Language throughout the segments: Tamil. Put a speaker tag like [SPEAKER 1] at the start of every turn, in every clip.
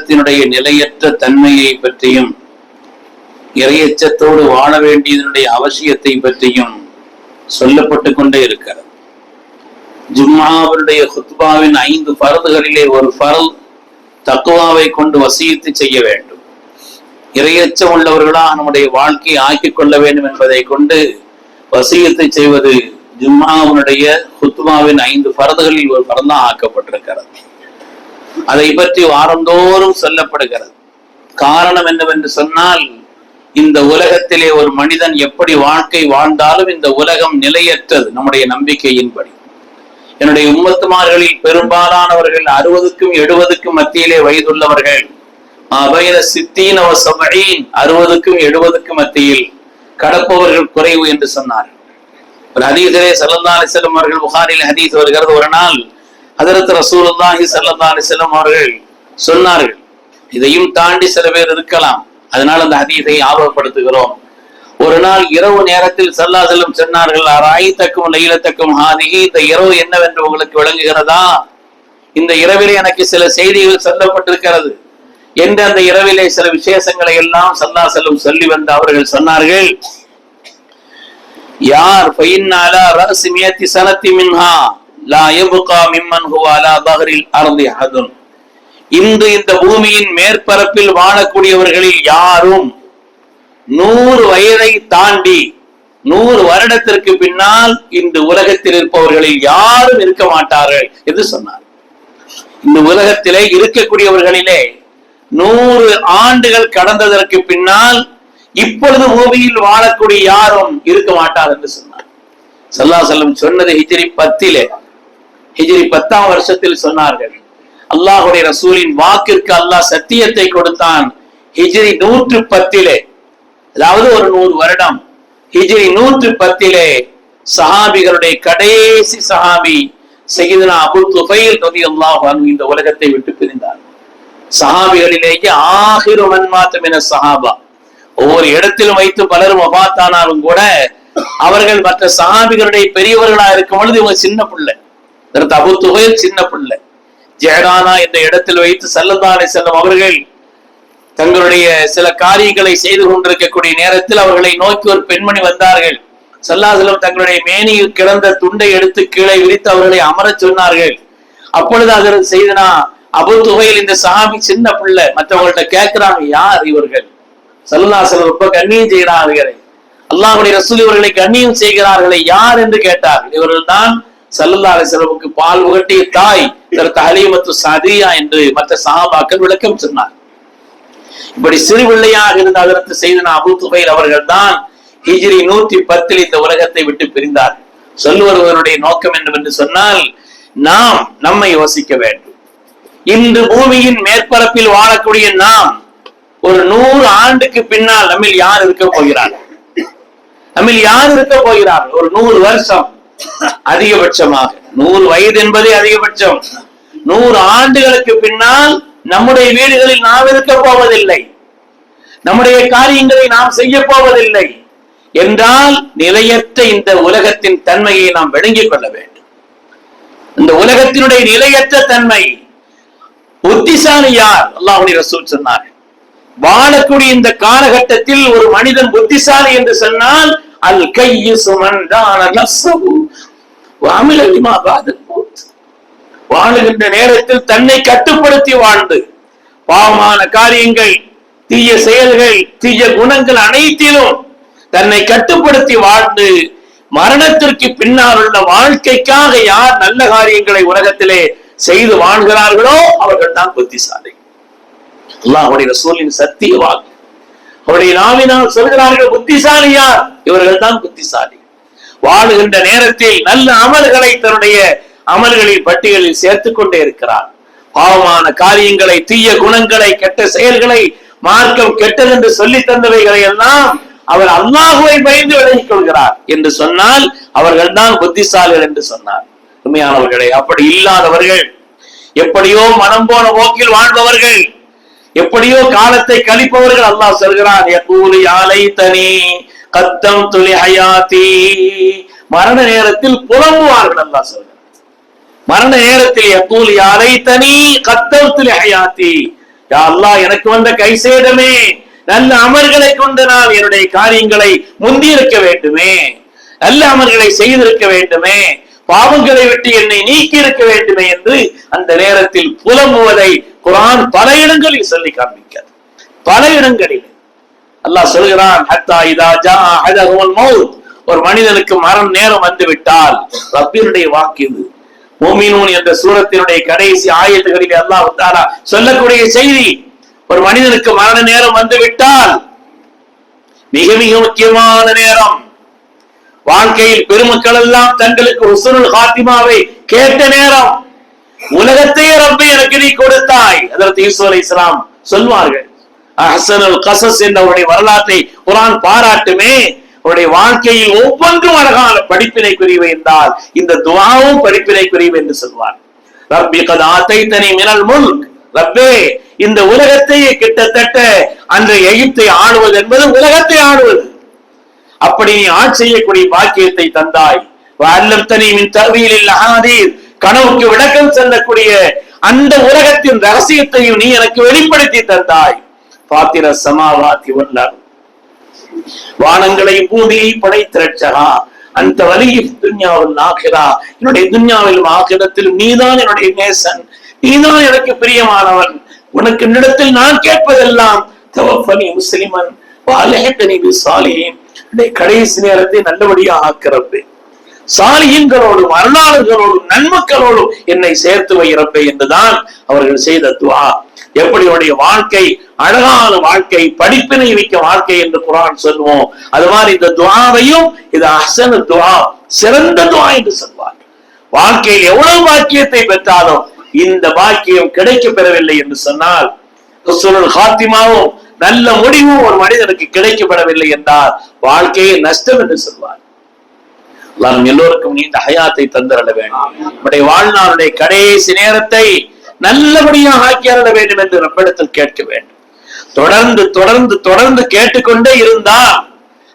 [SPEAKER 1] உலகத்தினுடைய நிலையற்ற தன்மையை பற்றியும் இறையச்சத்தோடு வாழ வேண்டியதனுடைய அவசியத்தை பற்றியும் சொல்லப்பட்டு கொண்டே இருக்கிறது. ஜும்மாவுடைய ஹுத்பாவின் ஐந்து பரதுகளிலே ஒரு பரல் தக்குவாவை கொண்டு வசியத்து செய்ய வேண்டும். இரையச்சம் உள்ளவர்களா நம்முடைய வாழ்க்கையை ஆக்கிக் கொள்ள வேண்டும் என்பதை கொண்டு வசியத்தை செய்வது ஜும்மாவினுடைய ஹுத்மாவின் ஐந்து பரதுகளில் ஒரு பரந்தான் ஆக்கப்பட்டிருக்கிறது. அதை பற்றி வாரந்தோறும் சொல்லப்படுகிறது. காரணம் என்னவென்று சொன்னால் இந்த உலகத்திலே ஒரு மனிதன் எப்படி வாழ்க்கை வாழ்ந்தாலும் இந்த உலகம் நிலையற்றது நம்முடைய நம்பிக்கையின்படி. என்னுடைய உம்மத்துமார்களில் பெரும்பாலானவர்கள் அறுபதுக்கும் எழுபதுக்கும் மத்தியிலே வயதுள்ளவர்கள். அபைர சித்தீன் அவ அறுபதுக்கும் எழுபதுக்கும் மத்தியில் கடப்பவர்கள் குறைவு என்று சொன்னார் ஒரு ஹதீசரே சல்லல்லா அவர்கள் புகாரில் ஹதீஸ் வருகிறது. ஒரு நாள் அதற்கு ரசூலுல்லாஹி சல்லல்லா அலிசல்லம் அவர்கள் சொன்னார்கள் இதையும் தாண்டி சில பேர் இருக்கலாம். அதனால் அந்த ஹதீஸை ஆபகப்படுத்துகிறோம் ஒரு நாள் இரவு நேரத்தில் சல்லா செல்லும் சொன்னார்கள் ராயித்தக்கும் லைலத்தக்கும் ஹாதிகி இந்த இரவு என்னவென்று உங்களுக்கு விளங்குகிறதா? இந்த இரவிலே எனக்கு சில செய்திகள் சொல்லப்பட்டிருக்கிறது. என்று அந்த இரவிலே சில விசேஷங்களை எல்லாம் சல்லா செல்லும் சொல்லி வந்த அவர்கள் சொன்னார்கள் யார் ஃபைன்னாலா ரஅஸ் சனத்தி மின்ஹா? லா யப்கா மிம்மன் ஹுவாலா பஹரில் இன்று இந்த பூமியின் மேற்பரப்பில் வாழக்கூடியவர்களில் யாரும் நூறு வயதை தாண்டி நூறு வருடத்திற்கு பின்னால் இந்த உலகத்தில் இருப்பவர்களில் யாரும் இருக்க மாட்டார்கள் என்று சொன்னார். இந்த உலகத்திலே இருக்கக்கூடியவர்களிலே நூறு ஆண்டுகள் கடந்ததற்கு பின்னால் இப்பொழுது பூமியில் வாழக்கூடிய யாரும் இருக்க மாட்டார் என்று சொன்னார். சல்லா செல்லம் சொன்னது ஹிஜிரி பத்திலே ஹிஜிரி பத்தாம் வருஷத்தில் சொன்னார்கள். அல்லாஹுடைய ரசூலின் வாக்கிற்கு அல்லாஹ் சத்தியத்தை கொடுத்தான். ஹிஜிரி நூற்று பத்திலே அதாவது ஒரு நூறு வருடம். ஹிஜிரி நூற்று பத்திலே சஹாபிகளுடைய கடைசி சஹாபி செய்தனா அபு துஃபைல் ரலியல்லாஹு அல்லாஹ் இந்த உலகத்தை விட்டு பிரிந்தார். சஹாபிகளிலேயே ஆகிரு மன்மாத்தம் என சஹாபா. ஒவ்வொரு இடத்திலும் வைத்து பலரும் வபாத்தானாலும் கூட அவர்கள் மற்ற சஹாபிகளுடைய பெரியவர்களா இருக்கும் பொழுது இவங்க சின்ன பிள்ளை. அபு துகைல் சின்ன பிள்ளை. ஜெயரானா என்ற இடத்தில் வைத்து செல்லந்தானை செல்லும் அவர்கள் தங்களுடைய சில காரியங்களை செய்து கொண்டிருக்கக்கூடிய நேரத்தில் அவர்களை நோக்கி ஒரு பெண்மணி வந்தார்கள். சல்லாசலம் தங்களுடைய மேனியில் கிடந்த துண்டை எடுத்து கீழே விரித்து அவர்களை அமரச் சொன்னார்கள். அப்பொழுது அதற்கு செய்தனா அபு துகையில் இந்த சாமி சின்ன பிள்ளை. மற்றவங்கள்ட்ட கேட்கிறாங்க யார் இவர்கள்? சல்லாசலம் ரொம்ப கண்ணியம் செய்கிறார்கள். அல்லாஹுடைய ரசூல் இவர்களை கண்ணியம் செய்கிறார்களே யார்? என்று கேட்டார்கள். இவர்கள் தான் சல்லல்லா அலிசலமுக்கு பால் உகட்டிய தாய் இதற்கு அலிமத்து சதியா என்று மற்ற சஹாபாக்கள் விளக்கம் சொன்னார். இப்படி சிறு பிள்ளையாக இருந்த அதற்கு செய்தன அபு துபைல் அவர்கள் தான் ஹிஜ்ரி நூத்தி பத்தில் இந்த உலகத்தை விட்டு பிரிந்தார். சொல்லுவருவருடைய நோக்கம் என்னவென்று சொன்னால் நாம் நம்மை யோசிக்க வேண்டும். இன்று பூமியின் மேற்பரப்பில் வாழக்கூடிய நாம் ஒரு நூறு ஆண்டுக்கு பின்னால் நம்மில் யார் இருக்க போகிறார் நம்மில் யார் இருக்க போகிறார் ஒரு நூறு வருஷம் அதிகபட்சமாக. நூறு வயது என்பதே அதிகபட்சம். நூறு ஆண்டுகளுக்கு பின்னால் நம்முடைய வீடுகளில் நாம் இருக்க போவதில்லை. நம்முடைய காரியங்களை நாம் செய்ய போவதில்லை. என்றால் நிலையற்ற இந்த உலகத்தின் தன்மையை நாம் விளங்கிக் கொள்ள வேண்டும். இந்த உலகத்தினுடைய நிலையற்ற தன்மை புத்திசாலி யார்? அல்லாஹுடைய ரசூல் சொன்னார் வாழக்கூடிய இந்த காலகட்டத்தில் ஒரு மனிதன் புத்திசாலி என்று சொன்னால் அல் கையு சுமந்தான நஃப்ஸஹு. வஅமில லிமா பாதல் வாழுகின்ற நேரத்தில் தன்னை கட்டுப்படுத்தி வாழ்ந்து. பாவமான காரியங்கள் தீய செயல்கள் தீய குணங்கள் அனைத்திலும் தன்னை கட்டுப்படுத்தி வாழ்ந்து மரணத்திற்கு பின்னால் உள்ள வாழ்க்கைக்காக யார் நல்ல காரியங்களை உலகத்திலே செய்து வாழ்கிறார்களோ அவர்கள் தான் புத்திசாலி அல்லாஹுடைய சூழலின் சத்திய வாக்கு. அவருடைய நாவினால் சொல்கிறார்கள் புத்திசாலி யார் இவர்கள் தான் புத்திசாலி வாழுகின்ற நேரத்தில் நல்ல அமல்களை தன்னுடைய அமல்களின் பட்டியலில் சேர்த்துக் கொண்டே இருக்கிறார். பாவமான காரியங்களை தீய குணங்களை கெட்ட செயல்களை மார்க்கம் கெட்டது என்று சொல்லி தந்தவைகளை எல்லாம் அவர் அல்லாஹுவை பயந்து விலகிக் கொள்கிறார் என்று சொன்னால் அவர்கள் தான் புத்திசாலிகள் என்று சொன்னார். உண்மையானவர்களே அப்படி இல்லாதவர்கள் எப்படியோ மனம் போன போக்கில் வாழ்பவர்கள் எப்படியோ காலத்தை கழிப்பவர்கள் அல்லாஹ் சொல்கிறான் எப்பூலி ஆலை தனி கத்தம் துளி ஹயாத்தி. மரண நேரத்தில் புலம்புவார்கள் அல்லாஹ் சொல்கிறான். மரண நேரத்தில் எப்பூலி ஆலை தனி கத்தம் துளி ஹயாத்தி. யா அல்லாஹ் எனக்கு வந்த கை சேதமே நல்ல அமர்களை கொண்டு நான் என்னுடைய காரியங்களை முந்தியிருக்க வேண்டுமே நல்ல அமர்களை செய்திருக்க வேண்டுமே பாவங்களை விட்டு என்னை நீக்கி இருக்க வேண்டுமே என்று அந்த நேரத்தில் புலம்புவதை குரான் பல இடங்களில் சொல்லி காண்பிக்கிறது. பல இடங்களில். அல்லாஹ் சொல்கிறான் ஒரு மனிதனுக்கு மரம் நேரம் வந்து விட்டால் ரப்பினுடைய வாக்கு இது. ஓமினூன் என்ற சூரத்தினுடைய கடைசி ஆயத்துகளில் அல்லாஹ் தாலா சொல்லக்கூடிய செய்தி ஒரு மனிதனுக்கு மரண நேரம் வந்து விட்டால் மிக மிக முக்கியமான நேரம். வாழ்க்கையில் பெருமக்கள் எல்லாம் தங்களுக்கு ஹுசனுல் ஹாத்திமாவை கேட்ட நேரம். உலகத்தையே ரப்பி எனக்கு நீ கொடுத்தாய். அதற்கு யூசுப் அலி இஸ்லாம் சொல்வார்கள். அஹ்சனுல் கசஸ் என்ற அவருடைய வரலாற்றை குரான் பாராட்டுமே அவருடைய வாழ்க்கையில் ஒவ்வொன்றும் அழகான படிப்பினைக்குரியவை என்றால் இந்த துவாவும் படிப்பினைக்குரியவை என்று சொல்வார். ரப்பி கதாத்தை தனி மினல் முல்க். ரப்பே இந்த உலகத்தையே கிட்டத்தட்ட அந்த எகிப்தை ஆளுவது என்பது உலகத்தை ஆளுவது. அப்படி நீ ஆட்சி செய்யக்கூடிய பாக்கியத்தை தந்தாய். அல்லம் தனி மின் தவியில் அகாதீர் கனவுக்கு விளக்கம் செல்லக்கூடிய அந்த உலகத்தின் ரகசியத்தையும் நீ எனக்கு வெளிப்படுத்தி தந்தாய். பாத்திர சமாவாதி வல்லார் வானங்களை பூமியை படைத்திரட்சகா அந்த வழியில் துன்யாவில் ஆகிறா என்னுடைய துன்யாவிலும் ஆகிரத்திலும் நீதான் என்னுடைய நேசன். நீதான் எனக்கு பிரியமானவன். உனக்கு என்னிடத்தில் நான் கேட்பதெல்லாம் தவப்பனி முஸ்லிமன் வாலகத்தனி சாலியின் கடைசி நேரத்தை நல்லபடியா ஆக்கிறது சாலியங்களோடும் அருளாளர்களோடும் நன்மக்களோடும் என்னை சேர்த்து வைரப்பே என்றுதான் அவர்கள் செய்த துவா. எப்படி உடைய வாழ்க்கை அழகான வாழ்க்கை படிப்பினை மிக்க வாழ்க்கை என்று குரான் சொல்லுவோம். அது மாதிரி இந்த துவாவையும் இது அசன துவா சிறந்த துவா என்று சொல்வார். வாழ்க்கையில் எவ்வளவு பாக்கியத்தை பெற்றாலும் இந்த பாக்கியம் கிடைக்க பெறவில்லை என்று சொன்னால் ஹாத்திமாவும் நல்ல முடிவும் ஒரு மனிதனுக்கு கிடைக்கப்படவில்லை என்றால் வாழ்க்கையை நஷ்டம் என்று சொல்வார். அல்லாஹ் எல்லோருக்கும் நீண்ட ஹயாத்தை தந்திரட வேண்டும். நம்முடைய வாழ்நாளுடைய கடைசி நேரத்தை நல்லபடியாக ஆக்கி வேண்டும் என்று நம்மிடத்தில் கேட்க வேண்டும். தொடர்ந்து தொடர்ந்து தொடர்ந்து கேட்டுக்கொண்டே இருந்தால்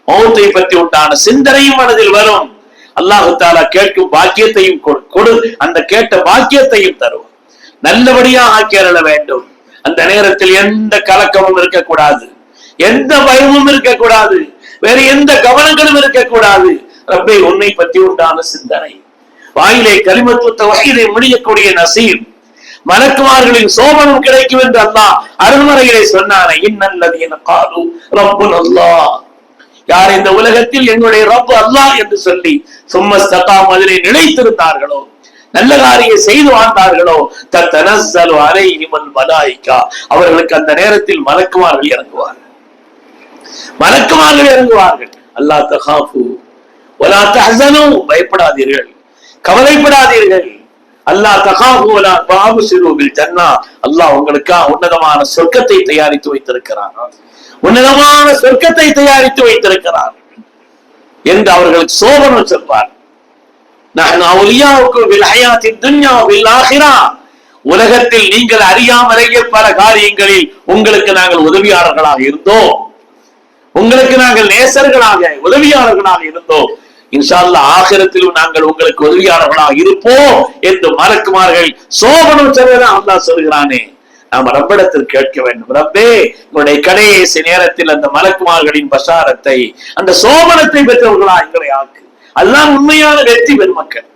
[SPEAKER 1] மௌத்தை பற்றி உண்டான சிந்தனையும் மனதில் வரும். அல்லாஹு தாலா கேட்கும் பாக்கியத்தையும் கொடு கொடு அந்த கேட்ட பாக்கியத்தையும் தரும் நல்லபடியா ஆக்கி வேண்டும். அந்த நேரத்தில் எந்த கலக்கமும் இருக்கக்கூடாது. எந்த பயமும் இருக்கக்கூடாது. வேற எந்த கவனங்களும் இருக்கக்கூடாது. ரப்பை உன்னை பற்றி உண்டான சிந்தனை. வாயிலே கலிமத்து வகையிலே முடியக்கூடிய நசீம். மலக்குமார்களின் சோபனம் கிடைக்கும் என்று அல்லாஹ் அருள்மறையிலே சொன்னானே என காலு ரப்பு அல்லாஹ் யார் இந்த உலகத்தில் எங்களுடைய ரப்பு அல்லாஹ் என்று சொல்லி சும்மஸ்தகாம் அதிலே நிலைத்திருந்தார்களோ? நல்ல காரியம் செய்து வாழ்ந்தார்களோ? தத்தனஸ்ஸலு அலைஹிமல் மலாய்க்கா அவர்களுக்கு அந்த நேரத்தில் மலக்குமார்கள் இறங்குவார்கள். மலக்குமார்கள் இறங்குவார்கள். அல்லாஹ் தகாஃபு பயப்படாதீர்கள். கவலைப்படாதீர்கள். அல்லாஹ் தகாஃபு பாபு சிறுவில் ஜன்னா அல்லாஹ் உங்களுக்கா உன்னதமான சொர்க்கத்தை தயாரித்து வைத்திருக்கிறான். உன்னதமான சொர்க்கத்தை தயாரித்து வைத்திருக்கிறான். என்று அவர்களுக்கு சோபனம் சொல்வார் துன்யா உலகத்தில் நீங்கள் அறியாமலேயே பல காரியங்களில் உங்களுக்கு நாங்கள் உதவியாளர்களாக இருந்தோம். உங்களுக்கு நாங்கள் நேசர்களாக உதவியாளர்களாக இருந்தோம். இன்ஷா அல்லாஹ் ஆகிரத்திலும் நாங்கள் உங்களுக்கு உதவியாளர்களாக இருப்போம் என்று மலக்குமார்கள் சோபனம் சொல்லதான் அல்லா சொல்கிறானே. நாம் ரப்பிடத்தில் கேட்க வேண்டும். ரப்பே உங்களுடைய கடைசி நேரத்தில் அந்த மலக்குமார்களின் பசாரத்தை அந்த சோபனத்தை பெற்றவர்களா எங்களை ஆக்கு. அதுதான் உண்மையான வெற்றி பெருமக்கள்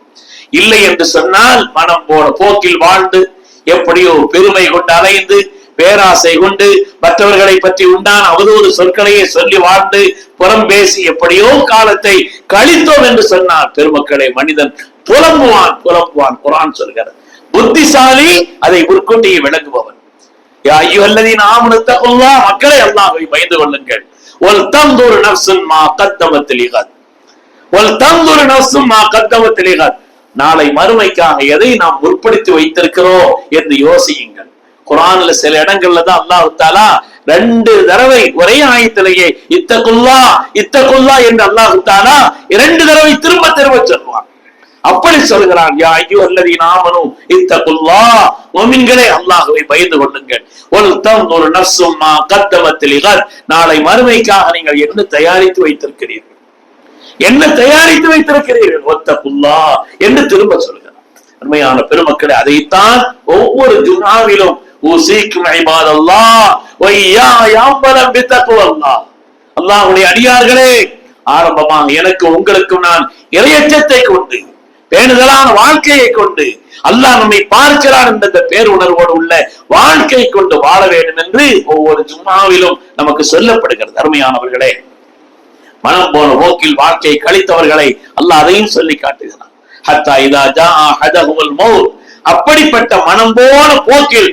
[SPEAKER 1] இல்லை என்று சொன்னால் மனம் போன போக்கில் வாழ்ந்து எப்படியோ பெருமை கொண்டு அலைந்து பேராசை கொண்டு மற்றவர்களை பற்றி உண்டான அவதூறு சொற்களையே சொல்லி வாழ்ந்து புறம் பேசி எப்படியோ காலத்தை கழித்தோம் என்று சொன்னார் பெருமக்களை. மனிதன் புலம்புவான் புலம்புவான். குரான் சொல்கிறார். புத்திசாலி அதை உட்கொண்டியை விளங்குபவன். ஐயோ ஐயுஹல்லதீன ஆமனு மக்களை அல்லாஹை பயந்து கொள்ளுங்கள். ஒரு தந்தூர் நஃப்சுன் மா கத்தமத் ஒரு தந்தூர் நஃப்சுன் மா கத்தமத் நாளை மறுமைக்காக எதை நாம் முற்படுத்தி வைத்திருக்கிறோம் என்று யோசியுங்கள். குரான்ல சில இடங்கள்ல தான் அல்லாஹ் தாலா ரெண்டு தடவை ஒரே ஆயத்திலேயே இத்தகுல்லா இத்தகுல்லா என்று அல்லாஹ் தாலா இரண்டு தடவை திரும்ப திரும்ப சொல்லுவான். அப்படி சொல்கிறான் யா ஐயோ அல்லதி நாமனும் இத்தகுல்லா. மோமின்களே அல்லாஹுவை பயந்து கொள்ளுங்கள். ஒரு தம் ஒரு நர்சும் மா இகர் நாளை மறுமைக்காக நீங்கள் என்ன தயாரித்து வைத்திருக்கிறீர்கள்? என்ன தயாரித்து வைத்திருக்கிறீர்கள்? ஒத்த புல்லா என்று திரும்ப சொல்கிறார் அருமையான பெருமக்களை அதைத்தான் ஒவ்வொரு ஜுனாவிலும் ஊசிக்கும் இபாதல்லாஹ் வையா யாம்பலம் பித்தக்குவல்லாஹ் அல்லாஹுடைய அடியார்களே ஆரம்பமாக எனக்கு உங்களுக்கும் நான் இறையச்சத்தை கொண்டு பேணுதலான வாழ்க்கையை கொண்டு அல்லாஹ் நம்மை பார்க்கிறான் என்ற பேருணர்வோடு உள்ள வாழ்க்கை கொண்டு வாழ வேண்டும் என்று ஒவ்வொரு ஜும்மாவிலும் நமக்கு சொல்லப்படுகிறது. அருமையானவர்களே மனம் போன போக்கில் வாழ்க்கையை கழித்தவர்களை அல்லாஹ் அதையும் சொல்லி காட்டுகிறான். ஹத்தா இதா ஜா ஹதஹுல் மௌத். அப்படிப்பட்ட மனம் போன போக்கில்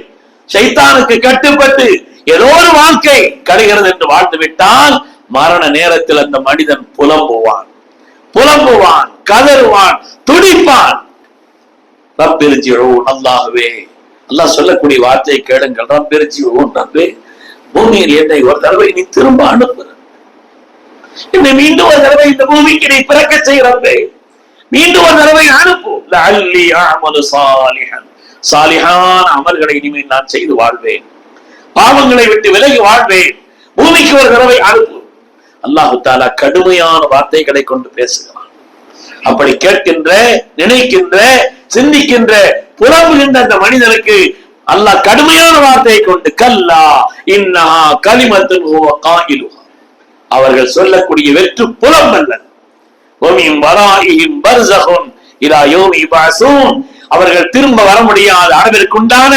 [SPEAKER 1] சைத்தானுக்கு கட்டுப்பட்டு ஏதோ ஒரு வாழ்க்கை கடுகிறது என்று வாழ்ந்து விட்டால் மரண நேரத்தில் அந்த மனிதன் புலம்புவான். புலம்புவான் கதறுவான் துடிப்பான். ரப்பிரிஜிழவும் அல்லாகவே அல்லாஹ் சொல்லக்கூடிய வார்த்தையை கேளுங்கள். ரப்பிரிஜிழவும் ரப்பே. பூமியில் என்னை ஒரு தடவை நீ திரும்ப அனுப்பு. என்னை மீண்டும் ஒரு தடவை இந்த பூமிக்கு நீ பிறக்க செய்கிறப்பே மீண்டும் ஒரு தடவை அனுப்பு. அல்லி அமலு சாலிஹன். சாலிகான அமல்களை இனிமேல் நான் செய்து வாழ்வேன். பாவங்களை விட்டு விலகி வாழ்வேன். பூமிக்கு ஒரு தடவை அனுப்பு. அல்லாஹு தாலா கடுமையான வார்த்தைகளை கொண்டு பேசுகிறான். அப்படி கேட்கின்ற நினைக்கின்ற சிந்திக்கின்ற புலம்புகின்ற அந்த மனிதனுக்கு அல்லாஹ் கடுமையான வார்த்தையை கொண்டு கல்லா இன்னா களிமத்தின் அவர்கள் சொல்லக்கூடிய வெற்று புலம் அல்ல ஒமின் வராயிஹிம் பர்சஹுன் இலா யோமி யுபஅஸூன் அவர்கள் திரும்ப வர முடியாத அளவிற்குண்டான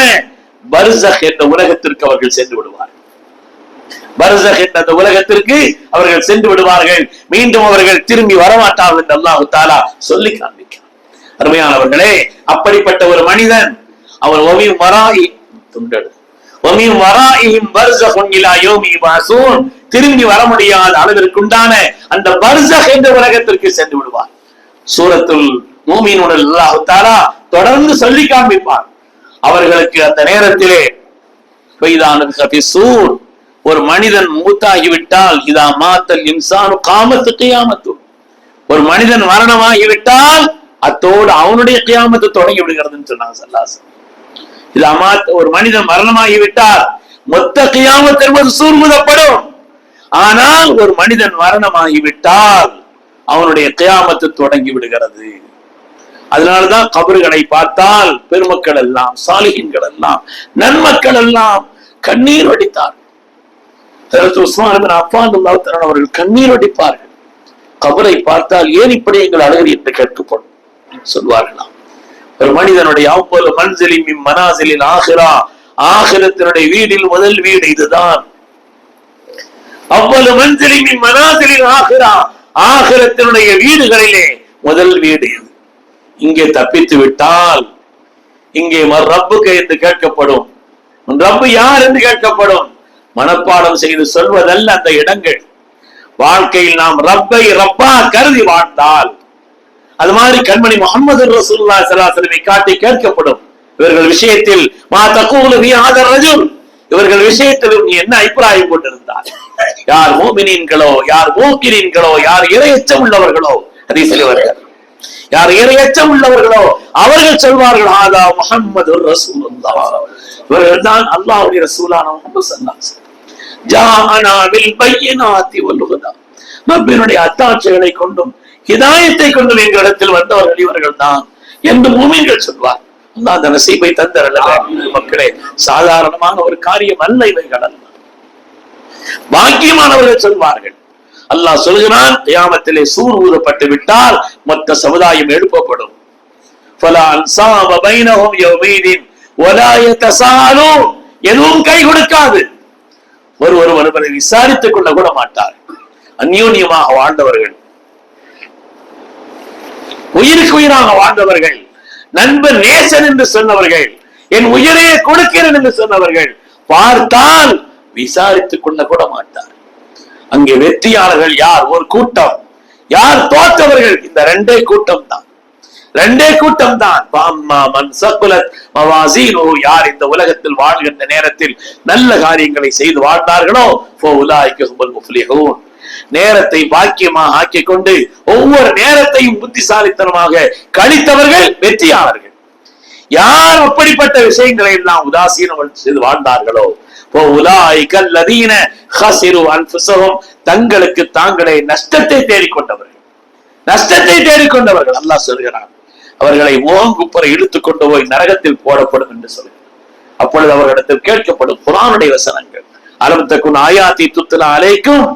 [SPEAKER 1] பர்சஹ் என்ற உலகத்திற்கு அவர்கள் சென்று விடுவார்கள். பர்சஹ் என்ற அந்த உலகத்திற்கு அவர்கள் சென்று விடுவார்கள். மீண்டும் அவர்கள் திரும்பி வரமாட்டார்கள் என்று அல்லாஹு தாலா சொல்லி காண்பிக்கிறார் அருமையானவர்களே அப்படிப்பட்ட ஒரு மனிதன் அவர் ஒவி மராயி துண்டடு ஒமி வராயிஹிம் வருஷ இலா யோமி மாசூன் திரும்பி வர முடியாத அளவிற்குண்டான அந்த பர்சஹ் என்ற உலகத்திற்கு சென்று விடுவார். சூரத்துல் மூமியினுடன் அல்லாஹு தாலா தொடர்ந்து சொல்லி காண்பிப்பார். அவர்களுக்கு அந்த நேரத்திலே பெய்தானு ஒரு மனிதன் மூத்தாகிவிட்டால் இதா மாத்தல் இம்சானு காமத்து கியாமத்து. ஒரு மனிதன் மரணமாகிவிட்டால் அத்தோடு அவனுடைய கியாமத்து தொடங்கி விடுகிறதுன்னு சொன்னாங்க சல்லாசன் இது அமாத் ஒரு மனிதன் மரணமாகிவிட்டால் மொத்த கியாமத் என்பது சூர்முதப்படும். ஆனால் ஒரு மனிதன் மரணமாகிவிட்டால் அவனுடைய கியாமத்து தொடங்கி விடுகிறது. அதனாலதான் கபறுகளை பார்த்தால் பெருமக்கள் எல்லாம் சாலிகின்கள் எல்லாம் நன்மக்கள் எல்லாம் கண்ணீர் வடித்தார் உஸ்மான் அப்பான் அவர்கள் கண்ணீர் வடிப்பார்கள். கபரை பார்த்தால் ஏன் இப்படி எங்கள் அழகர் என்று கேட்கப்படும். சொல்வார்களாம் ஒரு மனிதனுடைய அவ்வளவு மன்சிலின் மனாசிலின் ஆகிரா ஆகிரத்தினுடைய வீடில் முதல் வீடு இதுதான். அவ்வளவு மன்சிலின் மனாசிலின் ஆகிரா ஆகிரத்தினுடைய வீடுகளிலே முதல் வீடு இது. இங்கே தப்பித்து விட்டால் இங்கே மர் ரப்புக்கு என்று கேட்கப்படும். ரப்பு யார் என்று கேட்கப்படும். மனப்பாடம் செய்து சொல்வதல்ல அந்த இடங்கள். வாழ்க்கையில் நாம் ரப்பை ரப்பா கருதி வாழ்ந்தால் அது மாதிரி கண்மணி முகமது ரசூல்லா சலாசலமை காட்டி கேட்கப்படும். இவர்கள் விஷயத்தில் மா தக்கூலி ஆதர் ரஜுல். இவர்கள் விஷயத்தில் நீ என்ன அபிப்பிராயம் கொண்டிருந்தார் யார் மோமினீன்களோ யார் மூக்கினீன்களோ யார் இறையச்சம் உள்ளவர்களோ அதை சிலவர்கள் யார் இரையச்சம் உள்ளவர்களோ அவர்கள் சொல்வார்கள் ஆதா முகம்மது ரசூலுல்லா இவர்கள் தான் அல்லாஹ்வுடைய ரசூலான முகமது ஸல்லல்லாஹு ஜாஅனா பில் பையினாத்தி வல் ஹுதா அத்தாட்சிகளை கொண்டும் ஹிதாயத்தை கொண்டும் எங்களிடத்தில் வந்தவர்கள் இவர்கள் தான் என்று மூமின்கள் சொல்வார் அந்த நசீபை தந்தரல்ல மக்களே. சாதாரணமான ஒரு காரியம் அல்ல இவைகள் அல்ல. பாக்கியமானவர்கள் சொல்வார்கள். அல்லாஹ் சொல்கிறான் கியாமத்திலே சூர் ஊதப்பட்டு விட்டால் மொத்த சமுதாயம் எழுப்பப்படும். எதுவும் கை கொடுக்காது. ஒருவர் ஒருவரை விசாரித்துக் கொள்ள கூட மாட்டார். அந்யோன்யமாக வாழ்ந்தவர்கள். உயிருக்கு உயிராக வாழ்ந்தவர்கள். நண்பர் நேசன் என்று சொன்னவர்கள். என் உயிரையே கொடுக்கிறேன் என்று சொன்னவர்கள். பார்த்தால் விசாரித்துக் கொள்ள கூட மாட்டார். அங்கே வெற்றியாளர்கள் யார்? ஒரு கூட்டம். யார் தோற்றவர்கள்? இந்த ரெண்டே கூட்டம் தான் ரெண்டே கூட்டம் தான் யார் இந்த உலகத்தில் வாழ்கின்ற நேரத்தில் நல்ல காரியங்களை செய்து வாழ்ந்தார்களோ? நேரத்தை பாக்கியமாக ஆக்கிக் கொண்டு ஒவ்வொரு நேரத்தையும் புத்திசாலித்தனமாக கழித்தவர்கள் வெற்றியாளர்கள். யார் அப்படிப்பட்ட விஷயங்களை எல்லாம் உதாசீனம் செய்து வாழ்ந்தார்களோ? தங்களுக்கு தாங்களே நஷ்டத்தை தேடிக்கொண்டவர்கள். நஷ்டத்தை தேடிக்கொண்டவர்கள். அல்லாஹ் சொல்கிறான் அவர்களை ஓங்குப்புற இழுத்துக் கொண்டு போய் நரகத்தில் போடப்படும் என்று சொல்கிறார் அப்பொழுது அவர்களிடத்தில் கேட்கப்படும் குரானுடைய வசனங்கள். அலம்தக்குன் ஆயாத்தி துத்துலா அலைக்கும்.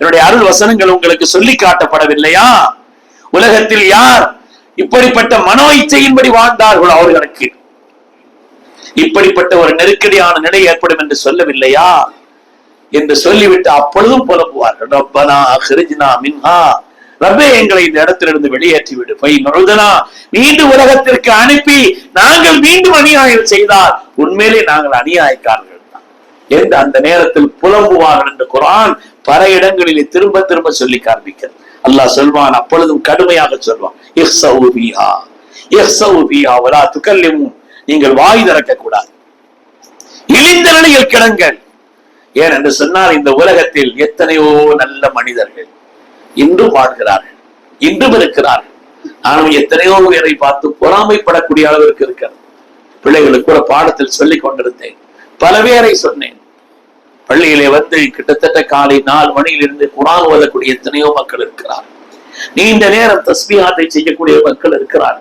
[SPEAKER 1] என்னுடைய அருள் வசனங்கள் உங்களுக்கு சொல்லி காட்டப்படவில்லையா? உலகத்தில் யார் இப்படிப்பட்ட மனோ இச்சையின்படி வாழ்ந்தார்களோ அவர்களுக்கு? இப்படிப்பட்ட ஒரு நெருக்கடியான நிலை ஏற்படும் என்று சொல்லவில்லையா? என்று சொல்லிவிட்டு அப்பொழுதும் புலம்புவார்கள் ரப்பனா ஹிரிஜ்னா மின்ஹா. ரப்பே எங்களை இந்த இடத்திலிருந்து வெளியேற்றி விடு பை நுழுதனா மீண்டும் உலகத்திற்கு அனுப்பி நாங்கள் மீண்டும் அநியாயம் செய்தால் உண்மையிலே நாங்கள் அநியாயக்காரர்கள் தான். என்று அந்த நேரத்தில் புலம்புவார்கள் என்று குரான் பல இடங்களிலே திரும்ப திரும்ப சொல்லி காண்பிக்கிறது. அல்லாஹ் சொல்வான் அப்பொழுதும் கடுமையாக சொல்வான் இஹ்ஸவு பீஹா வலா துகல்லிமு நீங்கள் வாய் திறக்க கூடாது இழிந்த நிலையில் கிடங்கள். ஏன் என்று சொன்னால் இந்த உலகத்தில் எத்தனையோ நல்ல மனிதர்கள் இன்றும் வாழ்கிறார்கள் இன்றும் இருக்கிறார்கள். நானும் எத்தனையோ பேரை பார்த்து பொறாமைப்படக்கூடிய அளவிற்கு இருக்கிறது பிள்ளைகளுக்கு கூட பாடத்தில் சொல்லிக் கொண்டிருந்தேன். பல பேரை சொன்னேன். பள்ளியிலே வந்து கிட்டத்தட்ட காலை நாலு மணியிலிருந்து குரான் ஓதக்கூடிய எத்தனையோ மக்கள் இருக்கிறார் நீண்ட நேரம் தஸ்மியாத்தை செய்யக்கூடிய மக்கள் இருக்கிறார்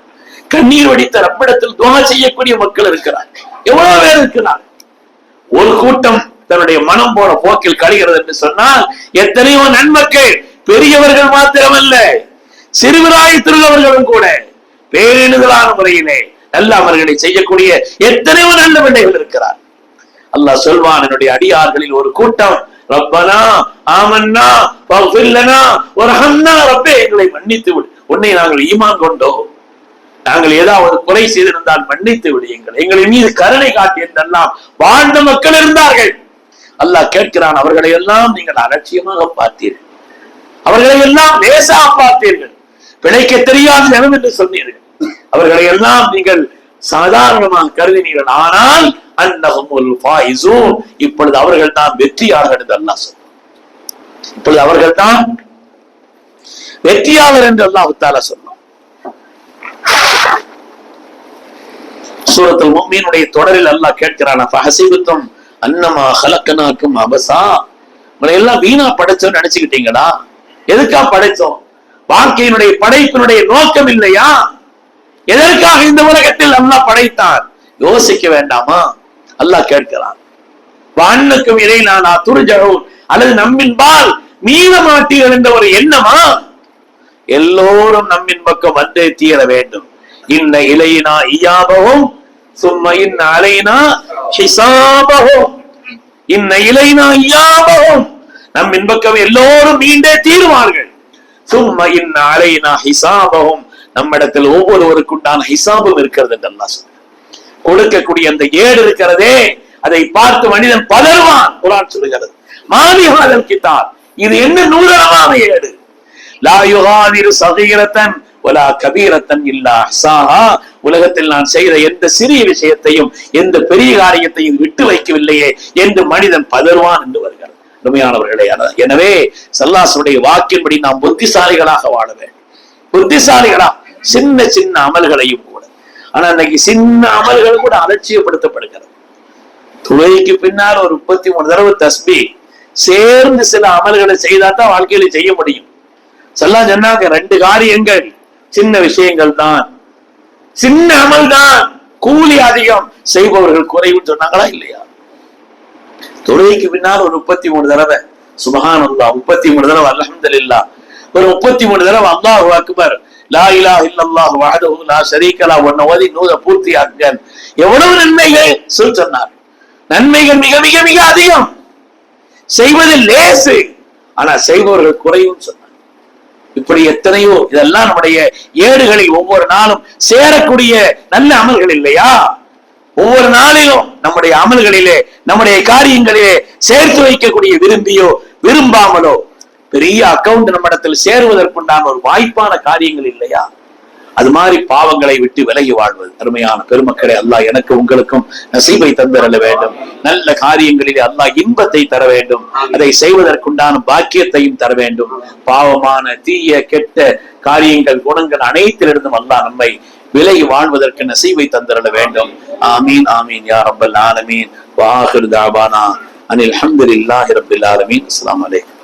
[SPEAKER 1] கண்ணீர் வடித்த ரப்பிடத்தில் துவா செய்யக்கூடிய மக்கள் இருக்கிறார். எவ்வளவு பேர் இருக்கிறார்? ஒரு கூட்டம் தன்னுடைய மனம் போன போக்கில் கழிகிறது என்று சொன்னால் எத்தனையோ நன்மக்கள் பெரியவர்கள் மாத்திரமல்ல சிறுவிராயத்திலுள்ளவர்களும் கூட பேரெழுதலான முறையிலே நல்ல அவர்களை செய்யக்கூடிய எத்தனையோ நல்ல பிள்ளைகள் இருக்கிறார். அல்லாஹ் சொல்வான் என்னுடைய அடியார்களில் ஒரு கூட்டம் ரப்பனா ஆமன்னா ஒரு ஹன்னா ரப்பே எங்களை மன்னித்து விடு உன்னை நாங்கள் ஈமான் கொண்டோம். நாங்கள் ஏதாவது குறை செய்திருந்தால் மன்னித்து விடுங்கள். எங்களின் மீது கருணை காட்டியிருந்தெல்லாம் வாழ்ந்த மக்கள் இருந்தார்கள். அல்லாஹ் கேட்கிறான் அவர்களை எல்லாம் நீங்கள் அலட்சியமாக பார்த்தீர்கள். அவர்களை எல்லாம் லேசா பார்த்தீர்கள். பிழைக்க தெரியாத ஜனம் என்று சொன்னீர்கள். அவர்களை எல்லாம் நீங்கள் சாதாரணமாக கருதினீர்கள். ஆனால் அன்னஹுமுல் ஃபாயிசூன் இப்பொழுது அவர்கள் தான் வெற்றியாளர்கள் என்று அல்லாஹ் சொன்னார் இப்பொழுது அவர்கள் தான் வெற்றியாளர் என்று அல்லாஹு தாலா சொன்னார் சூரத்தில் முஃமினுடைய தொடரில் அல்லாஹ் கேட்கிறான் ஃபஹசிபத்தும் அன்னமா ஹலக்கனாக்கும் அபசா? உங்களை எல்லாம் வீணா படைச்சோம்னு நினைச்சுக்கிட்டீங்களா? எதுக்கா படைச்சோம் வாழ்க்கையினுடைய படைப்பினுடைய நோக்கம் இல்லையா? எதற்காக இந்த உலகத்தில் அல்லாஹ் படைத்தான் யோசிக்க வேண்டாமா? அல்லாஹ் கேட்கிறான். வானுக்கும் இதை நான் துருஜகும் அல்லது நம்மின்பால் மீள மாட்டீர்கள் என்ற ஒரு எண்ணமா? எல்லோரும் நம்மின் பக்கம் வந்தே தீர வேண்டும். இன்ன இலையினா இயாபகும் சும்மா இன்ன அலைனா ஹிசாபகும் இன்ன இலைனா இயாபகும் நம்மின் பக்கம் எல்லோரும் மீண்டே தீருவார்கள். சும்மா இன்ன அலைனா ஹிசாபகும் நம்மிடத்தில் ஒவ்வொருவருக்குண்டான ஹிசாபும் இருக்கிறது என்று அல்லாஹ் கொடுக்கக்கூடிய அந்த ஏடு இருக்கிறதே அதை பார்த்து மனிதன் பதறுவான். குரான் சொல்லுகிறது. மாலிஹாதல் கிதாப் இது என்ன நூலகமான ஏடு. லா யுகாதிரு சகீரத்தன் ஒலா கபீரத்தன் இல்லா சாஹா உலகத்தில் நான் செய்த எந்த சிறிய விஷயத்தையும் எந்த பெரிய காரியத்தையும் விட்டு வைக்கவில்லையே என்று மனிதன் பதறுவான் என்று வருகிறார். அருமையானவர்களே எனவே சல்லாசுடைய வாக்கின்படி நாம் புத்திசாலிகளாக வாழ வேண்டும். புத்திசாலிகளா? சின்ன சின்ன அமல்களையும் கூட. ஆனா இன்னைக்கு சின்ன அமல்கள் கூட அலட்சியப்படுத்தப்படுகிறது. துளைக்கு பின்னால் ஒரு முப்பத்தி மூணு தடவை தஸ்பி சேர்ந்து சில அமல்களை செய்தா தான் வாழ்க்கையில செய்ய முடியும். சொல்லா சொன்னாங்க ரெண்டு காரியங்கள். சின்ன விஷயங்கள் தான். சின்ன அமல் தான். கூலி அதிகம். செய்பவர்கள் குறைவுன்னு சொன்னாங்களா இல்லையா? தொழுகைக்கு பின்னால் ஒரு முப்பத்தி மூணு தடவை. சுபஹானல்லாஹ் முப்பத்தி மூணு தடவை அல்ஹம்துலில்லாஹ். ஒரு முப்பத்தி மூணு தடவை அல்லாஹ் அக்பர். லா இலா இல்லல்லாஹ் வஹ்தஹு லா ஷரீக ஒன்ன ஓதி நூத பூர்த்தி ஆக்குங்கள் எவ்வளவு நன்மைகள்? சொல் சொன்னார். நன்மைகள் மிக மிக மிக அதிகம். செய்வது லேசு. ஆனா செய்பவர்கள் குறையும் சொன்னார். இப்படி எத்தனையோ இதெல்லாம் நம்முடைய ஏடுகளில் ஒவ்வொரு நாளும் சேரக்கூடிய நல்ல அமல்கள் இல்லையா? ஒவ்வொரு நாளிலும் நம்முடைய அமல்களிலே நம்முடைய காரியங்களிலே சேர்த்து வைக்கக்கூடிய விரும்பியோ விரும்பாமலோ பெரிய அக்கவுண்ட் நம்மிடத்தில் சேருவதற்குண்டான ஒரு வாய்ப்பான காரியங்கள் இல்லையா? அது மாதிரி பாவங்களை விட்டு விலகி வாழ்வது. அருமையான பெருமக்களை அல்லாஹ் எனக்கு உங்களுக்கும் நசீபை தந்திரல வேண்டும். நல்ல காரியங்களிலே அல்லாஹ் இன்பத்தை தர வேண்டும். அதை செய்வதற்குண்டான பாக்கியத்தையும் தர வேண்டும். பாவமான தீய கெட்ட காரியங்கள் குணங்கள் அனைத்திலிருந்தும் அல்லாஹ் நம்மை விலகி வாழ்வதற்கு நசீவை தந்திரல வேண்டும். ஆமீன் ஆமீன் யா ரப்பல் ஆலமீன். வாஹிர் தாபானா அனில் அல்ஹம்துலில்லாஹி ரபில் ஆலமீன். அஸ்லாம் அலைக்கும்.